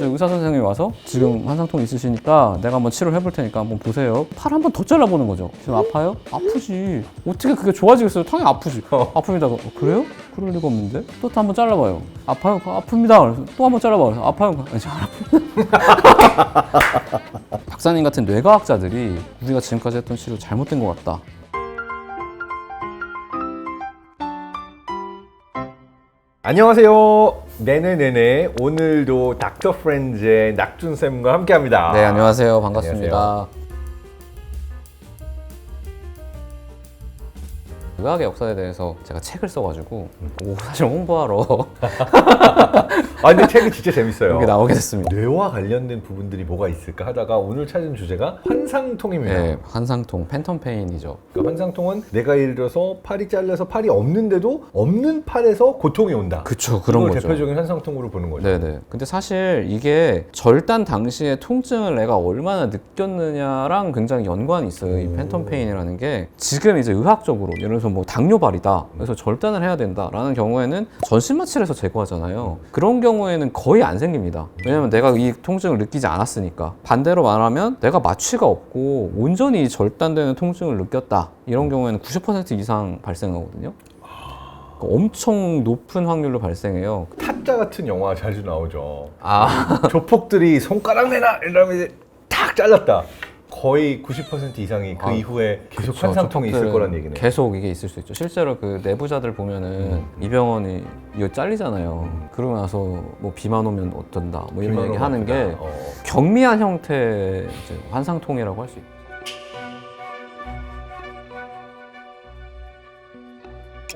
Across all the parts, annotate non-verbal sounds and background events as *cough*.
이제 의사 선생님이 와서 지금 환상통 있으시니까 내가 한번 치료를 해볼 테니까 한번 보세요. 팔 한번 더 잘라보는 거죠. 지금 아파요? 아프지. 어떻게 그게 좋아지겠어요? 당연히 아프지. 아픕니다. 어, 그래요? 그럴 리가 없는데? 또 한번 잘라봐요. 아파요? 아픕니다. 또 한번 잘라봐요. 아파요? 아니, 잘 아픕니다. 박사님 같은 뇌과학자들이 우리가 지금까지 했던 치료 잘못된 것 같다. 안녕하세요. 네네네네. 오늘도 닥터 프렌즈의 낙준 쌤과 함께합니다. 네, 안녕하세요. 반갑습니다. 안녕하세요. 의학의 역사에 대해서 제가 책을 써가지고 그거 사실 홍보하러 *laughs* 아 근데 책이 진짜 재밌어요. 여기 나오게 됐습니다. 뇌와 관련된 부분들이 뭐가 있을까 하다가 오늘 찾은 주제가 환상통입니다. 네, 환상통, 팬텀 페인이죠. 그러니까 환상통은 내가 예를 들어서 팔이 잘려서 팔이 없는데도 없는 팔에서 고통이 온다. 그쵸, 그런 그걸 거죠. 대표적인 환상통으로 보는 거죠. 네네. 근데 사실 이게 절단 당시의 통증을 내가 얼마나 느꼈느냐랑 굉장히 연관이 있어요. 이 팬텀 페인이라는 게 지금 이제 의학적으로 예를 들어서 뭐 당뇨발이다. 그래서 절단을 해야 된다라는 경우에는 전신 마취를 해서 제거하잖아요. 그런 경우 에는 거의 안 생깁니다. 왜냐면 내가 이 통증을 느끼지 않았으니까. 반대로 말하면 내가 마취가 없고 온전히 절단되는 통증을 느꼈다. 이런 경우에는 90% 이상 발생하거든요. 그러니까 엄청 높은 확률로 발생해요. 타짜 같은 영화 자주 나오죠. 아, 조폭들이 손가락 내놔 이러면 이제 탁 잘랐다. 거의 90% 이상이 그 아, 이후에 계속 환상통이 있을 조폭들은 거란 얘기네요. 계속 이게 있을 수 있죠. 실제로 그 내부자들 보면은 이병헌이 이거 잘리잖아요. 그러고 나서 뭐 비만 오면 어쩐다 뭐 이런 얘기 하는 게 아프다. 어. 경미한 형태의 이제 환상통이라고 할 수 있죠.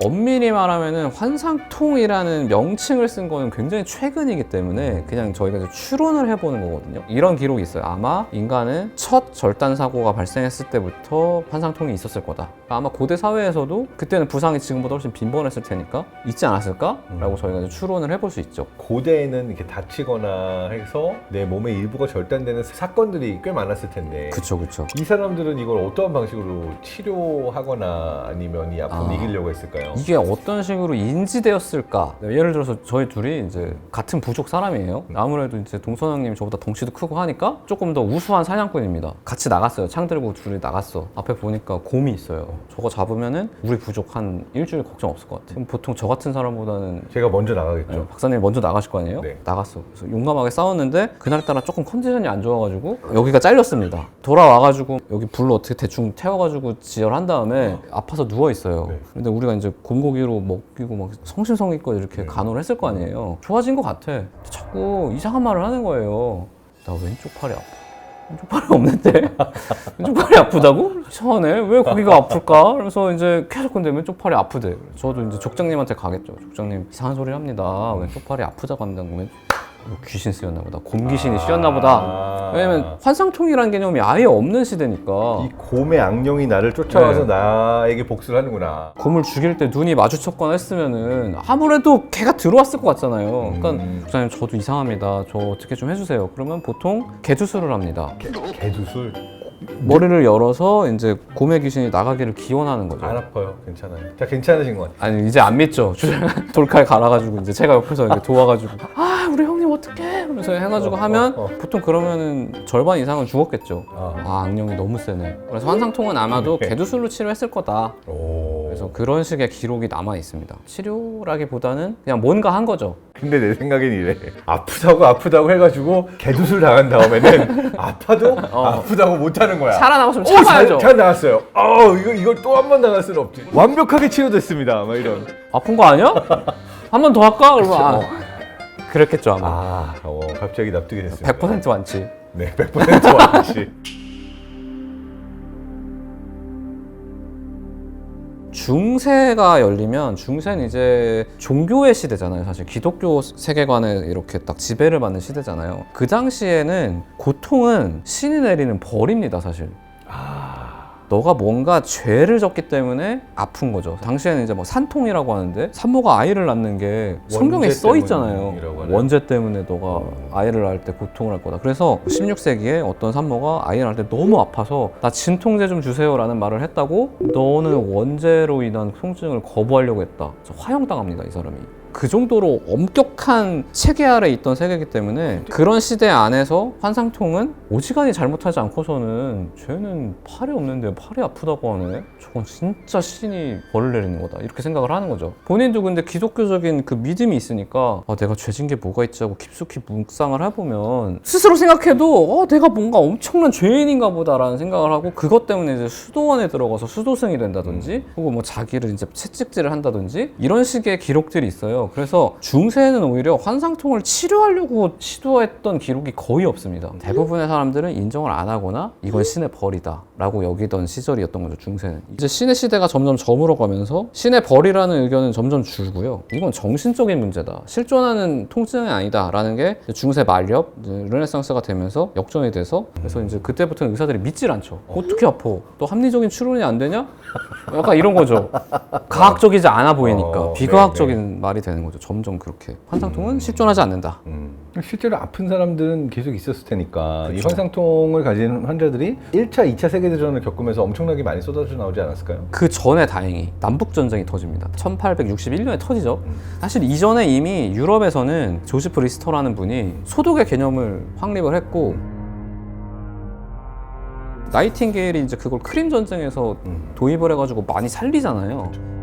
엄밀히 말하면은 환상통이라는 명칭을 쓴 거는 굉장히 최근이기 때문에 그냥 저희가 이제 추론을 해보는 거거든요. 이런 기록이 있어요. 아마 인간은 첫 절단 사고가 발생했을 때부터 환상통이 있었을 거다. 아마 고대 사회에서도 그때는 부상이 지금보다 훨씬 빈번했을 테니까 있지 않았을까라고 저희가 이제 추론을 해볼 수 있죠. 고대에는 이렇게 다치거나 해서 내 몸의 일부가 절단되는 사건들이 꽤 많았을 텐데 그쵸, 그쵸. 이 사람들은 이걸 어떠한 방식으로 치료하거나 아니면 이 아픔을 아. 이기려고 했을까요? 이게 어떤 식으로 인지되었을까? 예를 들어서 저희 둘이 이제 같은 부족 사람이에요. 아무래도 이제 동선 형님이 저보다 덩치도 크고 하니까 조금 더 우수한 사냥꾼입니다. 같이 나갔어요. 창 들고 둘이 나갔어. 앞에 보니까 곰이 있어요. 저거 잡으면은 우리 부족 한 일주일 걱정 없을 것 같아. 그럼 보통 저 같은 사람보다는 제가 먼저 나가겠죠. 네, 박사님 먼저 나가실 거 아니에요? 네. 나갔어. 그래서 용감하게 싸웠는데 그날따라 조금 컨디션이 안 좋아가지고 여기가 잘렸습니다. 돌아와가지고 여기 불로 어떻게 대충 태워가지고 지혈한 다음에 아파서 누워 있어요. 네. 근데 우리가 이제 곰고기로 먹이고 막 성심성의껏 이렇게 네. 간호를 했을 거 아니에요. 좋아진 것 같아. 근데 자꾸 이상한 말을 하는 거예요. 나 왼쪽 팔이 아파. 왼쪽 팔이 없는데? *laughs* 왼쪽 팔이 아프다고? 이상하네. 왜 거기가 아플까? 그래서 이제 계속 근데 왼쪽 팔이 아프대? 저도 이제 족장님한테 가겠죠. 족장님 이상한 소리 합니다. 왼쪽 팔이 아프다고 한다고 왼... 뭐 귀신 쓰였나 보다 곰귀신이 씌었나 보다 아. 왜냐면 환상통이라는 개념이 아예 없는 시대니까 이 곰의 악령이 나를 쫓아와서 네. 나에게 복수를 하는구나. 곰을 죽일 때 눈이 마주쳤거나 했으면은 아무래도 걔가 들어왔을 것 같잖아요 그러니까 음. 족장님 저도 이상합니다 저 어떻게 좀 해주세요 그러면 보통 개주술을 합니다 개, 개두술 머리를 열어서 이제 곰의 귀신이 나가기를 기원하는 거죠. 안 아파요. 괜찮아요. 자 괜찮으신 것 같아요. 아니 이제 안 믿죠. *laughs* 돌칼 갈아가지고 이제 제가 옆에서 이렇게 도와가지고 아 우리 형님 어떡해 그러면서 해가지고 어, 하면 어, 어. 보통 그러면은 절반 이상은 죽었겠죠. 아. 아 악령이 너무 세네. 그래서 환상통은 아마도 네. 개두술로 치료했을 거다. 오. 그래서 그런 식의 기록이 남아 있습니다. 치료라기보다는 그냥 뭔가 한 거죠. 근데 내 생각엔 이래. 아프다고 아프다고 해가지고 개두술 당한 다음에는 *laughs* 아파도 아프다고 못하는 거야. 살아남았으면 오, 참아야죠. 잘, 잘 나왔어요. 어, 이거 이걸 또 한 번 당할 수는 없지. 완벽하게 치료됐습니다. 막 이런. 아픈 거 아니야? *laughs* 한 번 더 할까? 그러면 아, 어. 그랬겠죠 아마. 아, 어, 갑자기 납득이 됐습니다. 100% 완치. 네, 100% 완치. *laughs* 중세가 열리면 중세는 이제 종교의 시대잖아요. 사실 기독교 세계관에 이렇게 딱 지배를 받는 시대잖아요. 그 당시에는 고통은 신이 내리는 벌입니다, 사실. 아, 너가 뭔가 죄를 졌기 때문에 아픈 거죠. 당시에는 이제 뭐 산통이라고 하는데 산모가 아이를 낳는 게 성경에 써 있잖아요. 원죄 때문에 너가 아이를 낳을 때 고통을 할 거다. 그래서 16세기에 어떤 산모가 아이를 낳을 때 너무 아파서 나 진통제 좀 주세요라는 말을 했다고 너는 원죄로 인한 통증을 거부하려고 했다. 화형당합니다, 이 사람이. 그 정도로 엄격한 체계 아래 있던 세계이기 때문에 그런 시대 안에서 환상통은 오지간히 잘못하지 않고서는 쟤는 팔이 없는데 팔이 아프다고 하네? 저건 진짜 신이 벌을 내리는 거다. 이렇게 생각을 하는 거죠. 본인도 근데 기독교적인 그 믿음이 있으니까 아, 내가 죄진 게 뭐가 있지 하고 깊숙이 묵상을 해보면 스스로 생각해도 어, 내가 뭔가 엄청난 죄인인가 보다라는 생각을 하고 그것 때문에 이제 수도원에 들어가서 수도승이 된다든지 혹은 뭐 자기를 이제 채찍질을 한다든지 이런 식의 기록들이 있어요. 그래서 중세에는 오히려 환상통을 치료하려고 시도했던 기록이 거의 없습니다. 대부분의 사람들은 인정을 안 하거나 이건 신의 벌이다 라고 여기던 시절이었던 거죠. 중세는 이제 신의 시대가 점점 저물어 가면서 신의 벌이라는 의견은 점점 줄고요. 이건 정신적인 문제다. 실존하는 통증이 아니다 라는 게 이제 중세 말엽 이제 르네상스가 되면서 역전이 돼서 그래서 이제 그때부터는 의사들이 믿질 않죠. 어떻게 아파? 또 합리적인 추론이 안 되냐? 약간 이런 거죠. *laughs* 과학적이지 않아 보이니까 어, 비과학적인 말이 되는 거죠. 점점 그렇게 환상통은 실존하지 않는다. 음. 실제로 아픈 사람들은 계속 있었을 테니까 이 그쵸. 환상통을 가진 환자들이 1차, 2차 세계대전을 겪으면서 엄청나게 많이 쏟아져 나오지 않았을까요? 그 전에 다행히 남북 전쟁이 터집니다. 1861년에 터지죠. 사실 이전에 이미 유럽에서는 조지프 리스터라는 분이 소독의 개념을 확립을 했고 나이팅게일이 이제 그걸 크림 전쟁에서 음. 도입을 해가지고 많이 살리잖아요.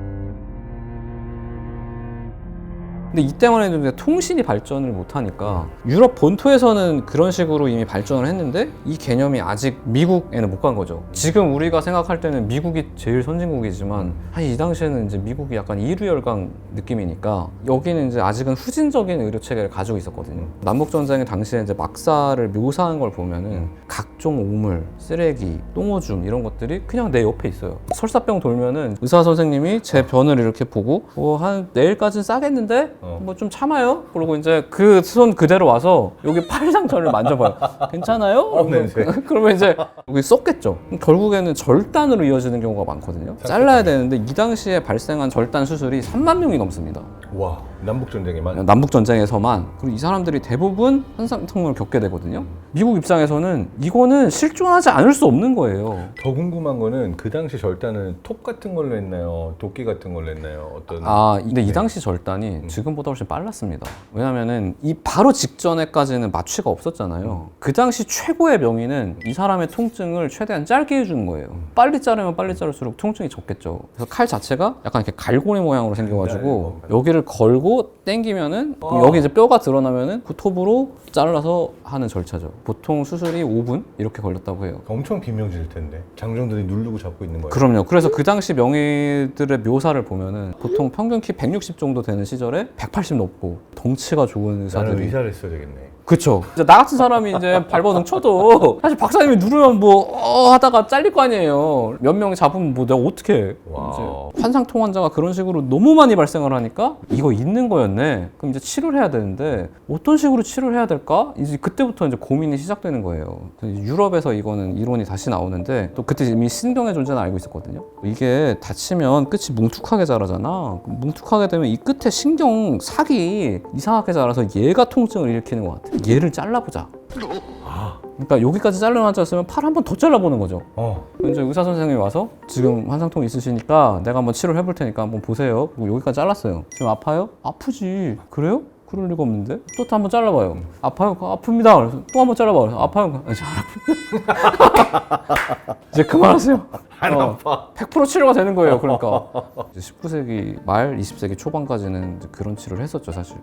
근데 이때만 해도 이제 통신이 발전을 못하니까 유럽 본토에서는 그런 식으로 이미 발전을 했는데 이 개념이 아직 미국에는 못 간 거죠. 지금 우리가 생각할 때는 미국이 제일 선진국이지만 사실 이 당시에는 이제 미국이 약간 이류 열강 느낌이니까 여기는 이제 아직은 후진적인 의료 체계를 가지고 있었거든요. 남북 전쟁의 당시에 이제 막사를 묘사한 걸 보면은 각종 오물, 쓰레기, 똥오줌 이런 것들이 그냥 내 옆에 있어요. 설사병 돌면은 의사 선생님이 제 변을 이렇게 보고 어, 한 내일까지는 싸겠는데 어. 뭐 좀 참아요. 그러고 이제 그 손 그대로 와서 여기 팔 상처를 만져봐요. 괜찮아요? 어, 냄새. 그러면 이제 여기 썩겠죠. 결국에는 절단으로 이어지는 경우가 많거든요. 잘라야 되는데 이 당시에 발생한 절단 수술이 3만 명이 넘습니다. 와 남북 전쟁에만 남북 전쟁에서만 그리고 이 사람들이 대부분 환상통을 겪게 되거든요. 미국 입장에서는 이거는 실존하지 않을 수 없는 거예요. 더 궁금한 거는 그 당시 절단은 톱 같은 걸로 했나요? 도끼 같은 걸로 했나요? 어떤 아, 근데 이 네. 당시 절단이 지금보다 훨씬 빨랐습니다. 왜냐면은 이 바로 직전에까지는 마취가 없었잖아요. 그 당시 최고의 명의는 이 사람의 통증을 최대한 짧게 해주는 거예요. 빨리 자르면 빨리 자를수록 통증이 적겠죠. 그래서 칼 자체가 약간 이렇게 갈고리 모양으로 생겨가지고 네, 여기를 걸고 당기면은 그럼 어. 여기 이제 뼈가 드러나면은 그 톱으로 잘라서 하는 절차죠. 보통 수술이 5분 이렇게 걸렸다고 해요. 엄청 비명질 텐데 장정들이 누르고 잡고 있는 거예요. 그럼요. 그래서 그 당시 명의들의 묘사를 보면은 보통 평균 키 160 정도 되는 시절에 180 넘고 덩치가 좋은 나는 의사들이 의사를 했어야 되겠네. 그쵸. 이제 나 같은 사람이 이제 발버둥 쳐도 사실 박사님이 누르면 뭐 어, 하다가 잘릴 거 아니에요. 몇 명 잡으면 뭐 내가 어떻게 해. 와우. 이제 환상통 환자가 그런 식으로 너무 많이 발생을 하니까 이거 있는 거였네. 그럼 이제 치료를 해야 되는데 어떤 식으로 치료를 해야 될까? 이제 그때부터 이제 고민이 시작되는 거예요. 유럽에서 이거는 이론이 다시 나오는데 또 그때 이미 신경의 존재는 알고 있었거든요. 이게 다치면 끝이 뭉툭하게 자라잖아. 뭉툭하게 되면 이 끝에 신경 삭이 이상하게 자라서 얘가 통증을 일으키는 것 같아. 얘를 잘라보자. 그러니까 여기까지 환자였으면 팔 한 번 더 잘라보는 거죠. 어. 이제 의사 선생님이 와서 지금 환상통 있으시니까 내가 한번 치료를 해볼 테니까 한번 보세요. 그리고 여기까지 잘랐어요. 지금 아파요? 아프지. 그래요? 그럴 리가 없는데? 또 한번 잘라봐요. 아파요? 그 아픕니다. 그래서 또 한번 잘라봐요. 그래서 아파요? 아, 이제 안 아픕니다. *laughs* 이제 그만하세요. 안 아파. 100% 치료가 되는 거예요. 그러니까. 이제 19세기 말 20세기 초반까지는 그런 치료를 했었죠, 사실.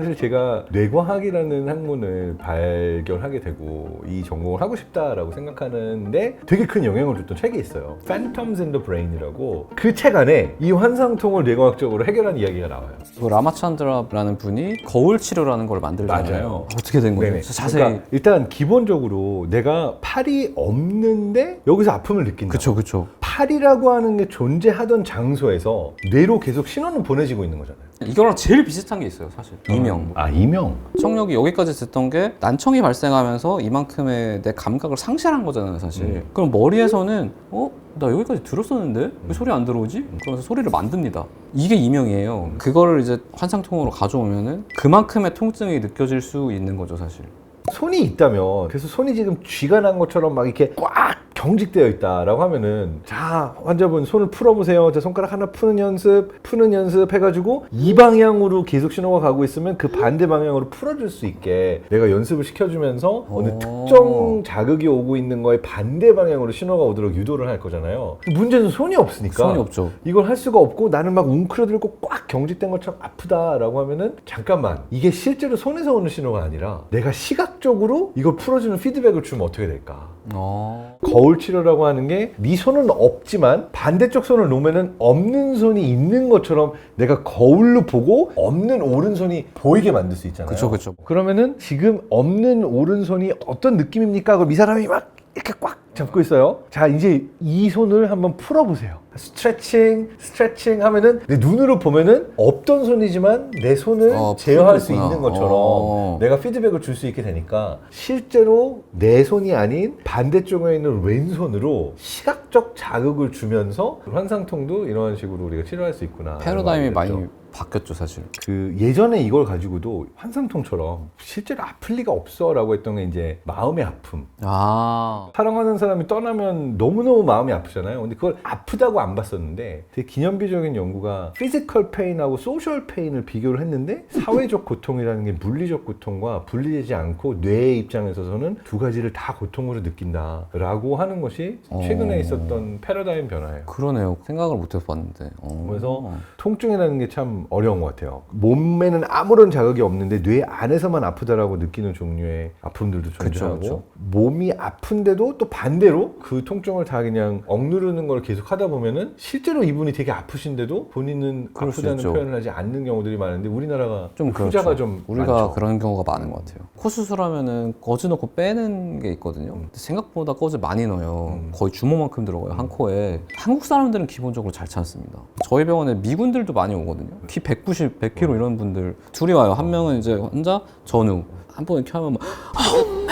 사실 제가 뇌과학이라는 학문을 발견하게 되고 이 전공을 하고 싶다라고 생각하는데 되게 큰 영향을 줬던 책이 있어요. Phantoms in the Brain이라고 그 책 안에 이 환상통을 뇌과학적으로 해결한 이야기가 나와요. 그 라마찬드라라는 분이 거울 치료라는 걸 만들잖아요. 맞아요. 어떻게 된 거예요? 네네. 자세히. 그러니까 일단 기본적으로 내가 팔이 없는데 여기서 아픔을 느낀다. 그쵸, 그쵸. 팔이라고 하는 게 존재하던 장소에서 뇌로 계속 신호는 보내지고 있는 거잖아요. 이거랑 제일 비슷한 게 있어요, 사실. 이 명. 아 이명. 청력이 여기까지 듣던 게 난청이 발생하면서 이만큼의 내 감각을 상실한 거잖아요, 사실. 음. 그럼 머리에서는 어? 나 여기까지 들었었는데 왜 소리 안 들어오지? 그러면서 소리를 만듭니다. 이게 이명이에요. 그거를 이제 환상통으로 가져오면은 그만큼의 통증이 느껴질 수 있는 거죠, 사실. 손이 있다면 그래서 손이 지금 쥐가 난 것처럼 막 이렇게 꽉 경직되어 있다라고 하면은 자 환자분 손을 풀어보세요. 자 손가락 하나 푸는 연습, 푸는 연습 해가지고 이 방향으로 계속 신호가 가고 있으면 그 반대 방향으로 풀어줄 수 있게 내가 연습을 시켜주면서 어느 오. 특정 자극이 오고 있는 거에 반대 방향으로 신호가 오도록 유도를 할 거잖아요. 문제는 손이 없으니까 손이 없죠. 이걸 할 수가 없고 나는 막 웅크러들고 꽉 경직된 것처럼 아프다라고 하면은 잠깐만 이게 실제로 손에서 오는 신호가 아니라 내가 시각적으로 이걸 풀어주는 피드백을 주면 어떻게 될까? 어. 거울 치료라고 하는 게 네 손은 없지만 반대쪽 손을 놓으면은 없는 손이 있는 것처럼 내가 거울로 보고 없는 오른손이 보이게 만들 수 있잖아요. 그쵸, 그쵸. 그러면은 지금 없는 오른손이 어떤 느낌입니까? 그럼 이 사람이 막 이렇게 꽉 잡고 있어요. 자, 이제 이 손을 한번 풀어보세요. 스트레칭, 스트레칭 하면은 내 눈으로 보면은 없던 손이지만 내 손을 어, 제어할 풀고 수 있구나. 있는 것처럼 어. 내가 피드백을 줄 수 있게 되니까 실제로 내 손이 아닌 반대쪽에 있는 왼손으로 시각적 자극을 주면서 환상통도 이런 식으로 우리가 치료할 수 있구나. 패러다임이 많이. 바뀌었죠, 사실. 그 예전에 이걸 가지고도 환상통처럼 실제로 아플 리가 없어라고 했던 게 이제 마음의 아픔. 아. 사랑하는 사람이 떠나면 너무너무 마음이 아프잖아요. 근데 그걸 아프다고 안 봤었는데 되게 기념비적인 연구가 피지컬 페인하고 소셜 페인을 비교를 했는데 사회적 고통이라는 게 물리적 고통과 분리되지 않고 뇌의 입장에서는 두 가지를 다 고통으로 느낀다라고 하는 것이 최근에 어. 있었던 패러다임 변화예요. 그러네요. 생각을 못 해서 봤는데. 어. 그래서 통증이라는 게참 어려운 것 같아요. 몸에는 아무런 자극이 없는데 뇌 안에서만 아프다라고 느끼는 종류의 아픔들도 존재하고 그쵸. 몸이 아픈데도 또 반대로 그 통증을 다 그냥 억누르는 걸 계속 하다 보면은 실제로 이분이 되게 아프신데도 본인은 아프다는. 표현을 하지 않는 경우들이 많은데 우리나라가 좀 후자가 그렇죠. 좀 우리가 많죠. 그런 경우가 많은 것 같아요. 코 수술하면은 거즈 넣고 빼는 게 있거든요. 근데 생각보다 거즈 많이 넣어요. 음. 거의 주먹만큼 들어가요 한 코에. 한국 사람들은 기본적으로 잘 참습니다. 저희 병원에 미군들도 많이 오거든요. 키 190, 100kg 이런 분들 둘이 와요. 한 명은 이제 혼자 전우. 한번 이렇게 하면 막, oh!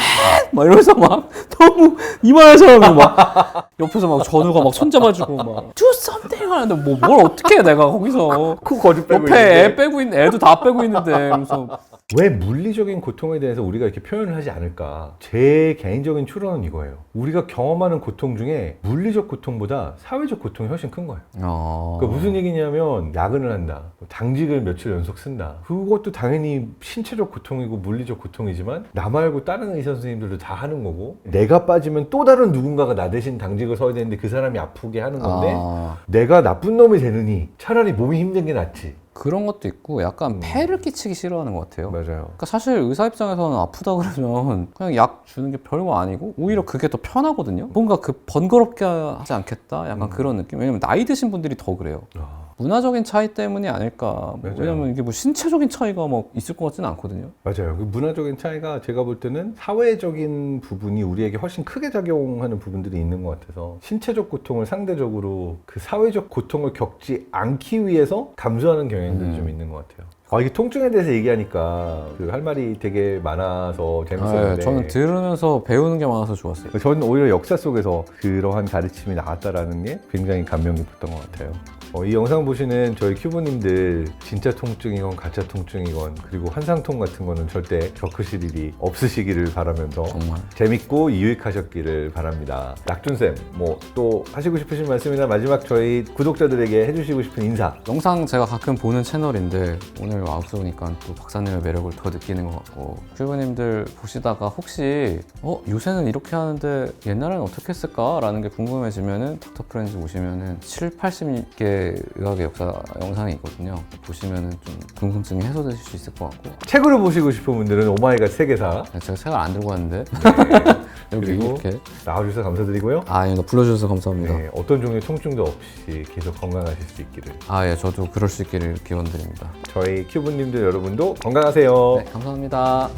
막 이러면서 막 너무 이만해서 막 옆에서 막 전우가 막 손잡아주고 막 do something 하는데 뭐 뭘 어떻게 해 내가 거기서 코 거즈 빼고 옆에 애 있는데 빼고 있는 애도 다 빼고 있는데 그래서 왜 물리적인 고통에 대해서 우리가 이렇게 표현을 하지 않을까? 제 개인적인 추론은 이거예요. 우리가 경험하는 고통 중에 물리적 고통보다 사회적 고통이 훨씬 큰 거예요. 어... 그러니까 무슨 얘기냐면 야근을 한다, 뭐 당직을 며칠 연속 쓴다. 그것도 당연히 신체적 고통이고 물리적 고통 이지만 나 말고 다른 의사 선생님들도 다 하는 거고 내가 빠지면 또 다른 누군가가 나 대신 당직을 서야 되는데 그 사람이 아프게 하는 건데 아, 내가 나쁜 놈이 되느니 차라리 몸이 힘든 게 낫지. 그런 것도 있고 약간 음. 폐를 끼치기 싫어하는 것 같아요. 맞아요. 그러니까 사실 의사 입장에서는 아프다 그러면 그냥 약 주는 게 별거 아니고 오히려 그게 더 편하거든요. 뭔가 그 번거롭게 하지 않겠다. 약간 음. 그런 느낌. 왜냐면 나이 드신 분들이 더 그래요. 아, 문화적인 차이 때문이 아닐까. 뭐 맞아요. 왜냐면 이게 뭐 신체적인 차이가 뭐 있을 것 같지는 않거든요. 맞아요. 그 문화적인 차이가 제가 볼 때는 사회적인 부분이 우리에게 훨씬 크게 작용하는 부분들이 있는 것 같아서 신체적 고통을 상대적으로 그 사회적 고통을 겪지 않기 위해서 감수하는 경향들이 음. 좀 있는 것 같아요. 아, 이게 통증에 대해서 얘기하니까 그 할 말이 되게 많아서 재밌었는데 네, 저는 들으면서 배우는 게 많아서 좋았어요. 저는 오히려 역사 속에서 그러한 가르침이 나왔다라는 게 굉장히 감명 깊었던 것 같아요. 어, 이 영상 보시는 저희 큐브님들 진짜 통증이건 가짜 통증이건 그리고 한상통 같은 거는 절대 겪으실 일이 없으시기를 바라면서 정말. 재밌고 유익하셨기를 바랍니다. 낙준쌤, 뭐 또 하시고 싶으신 말씀이나 마지막 저희 구독자들에게 해주시고 싶은 인사. 영상 제가 가끔 보는 채널인데 오늘 와보니까 또 박사님의 매력을 더 느끼는 것 같고 큐브님들 보시다가 혹시 어 요새는 이렇게 하는데 옛날에는 어떻게 했을까? 라는 게 궁금해지면은 닥터 프렌즈 오시면은 7, 80개 의학의 역사 영상이 있거든요. 보시면은 좀 궁금증이 해소되실 수 있을 것 같고. 책으로 보시고 싶은 분들은 오마이갓 세계사 제가 책을 안 들고 왔는데. *laughs* 여기 그리고 이렇게. 나와주셔서 감사드리고요. 아 예, 불러주셔서 감사합니다. 네, 어떤 종류의 통증도 없이 계속 건강하실 수 있기를. 아 예 저도 그럴 수 있기를 기원드립니다. 저희 큐브님들 여러분도 건강하세요. 네 감사합니다